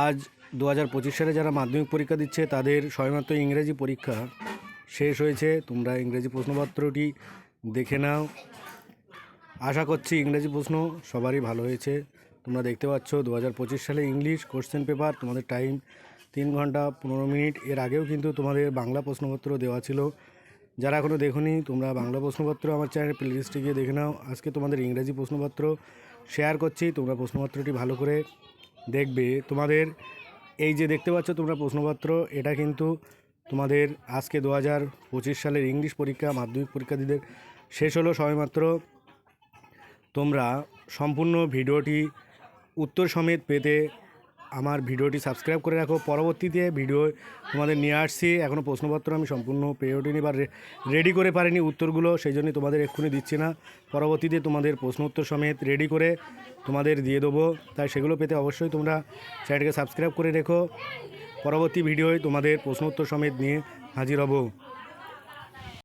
আজ দু হাজার পঁচিশ সালে যারা মাধ্যমিক পরীক্ষা দিচ্ছে, তাদের সবেমাত্র ইংরেজি পরীক্ষা শেষ হয়েছে। তোমরা ইংরেজি প্রশ্নপত্রটি দেখে নাও। আশা করছি ইংরেজি প্রশ্ন সবারই ভালো হয়েছে। তোমরা দেখতে পাচ্ছ দু হাজার পঁচিশ সালে ইংলিশ কোশ্চেন পেপার, তোমাদের টাইম তিন ঘণ্টা পনেরো মিনিট। এর আগেও কিন্তু তোমাদের বাংলা প্রশ্নপত্র দেওয়া ছিল। যারা এখনও দেখোনি, তোমরা বাংলা প্রশ্নপত্র আমার চ্যানেলের প্লেলিস্টে গিয়ে দেখে নাও। আজকে তোমাদের ইংরেজি প্রশ্নপত্র শেয়ার করছি। তোমরা প্রশ্নপত্রটি ভালো করে দেখবে তোমাদের এই যে দেখতে পাচ্ছ তোমরা প্রশ্নপত্র, এটা কিন্তু তোমাদের আজকে দু হাজার পঁচিশ সালের ইংলিশ পরীক্ষা, মাধ্যমিক পরীক্ষার্থীদের শেষ হলো সবেমাত্র। তোমরা সম্পূর্ণ ভিডিওটি উত্তর সমেত পেতে আমার ভিডিওটি সাবস্ক্রাইব করে রাখো। পরবর্তীতে ভিডিও তোমাদের নিয়ে আসছি। এখনও প্রশ্নপত্র আমি সম্পূর্ণ পেয়ে ওঠিনি বা রেডি করে পারিনি উত্তরগুলো, সেই জন্যই তোমাদের এক্ষুনি দিচ্ছি না। পরবর্তীতে তোমাদের প্রশ্ন উত্তর সমেত রেডি করে তোমাদের দিয়ে দেবো। তাই সেগুলো পেতে অবশ্যই তোমরা চ্যানেলকে সাবস্ক্রাইব করে রেখো। পরবর্তী ভিডিওয় তোমাদের প্রশ্ন উত্তর সমেত নিয়ে হাজির হব।